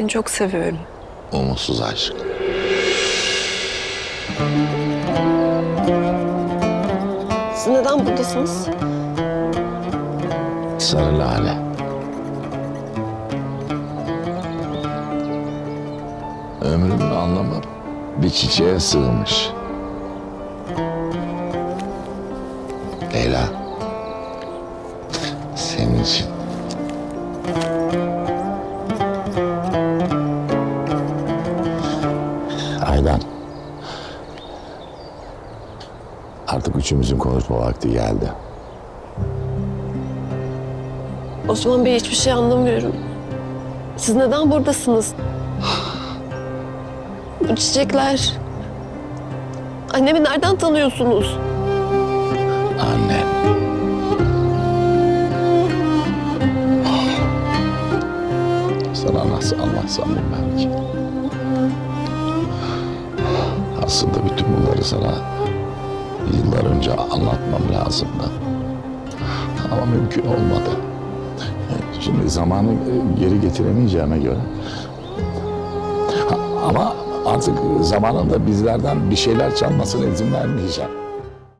Seni çok seviyorum. Umutsuz aşk. Siz neden buradasınız? Sarı lale. Ömrümün anlamı bir çiçeğe sığmış. Leyla. Senin için. Aydan. Artık üçümüzün konuşma vakti geldi. Osman Bey hiçbir şey anlamıyorum. Siz neden buradasınız? Bu çiçekler... Annemi nereden tanıyorsunuz? Annen. Sana nasıl anlatsam bilmem ki. Aslında bütün bunları sana yıllar önce anlatmam lazımdı. Ama mümkün olmadı. Şimdi zamanı geri getiremeyeceğime göre. Ama artık zamanında bizlerden bir şeyler çalmasına izin vermeyeceğim.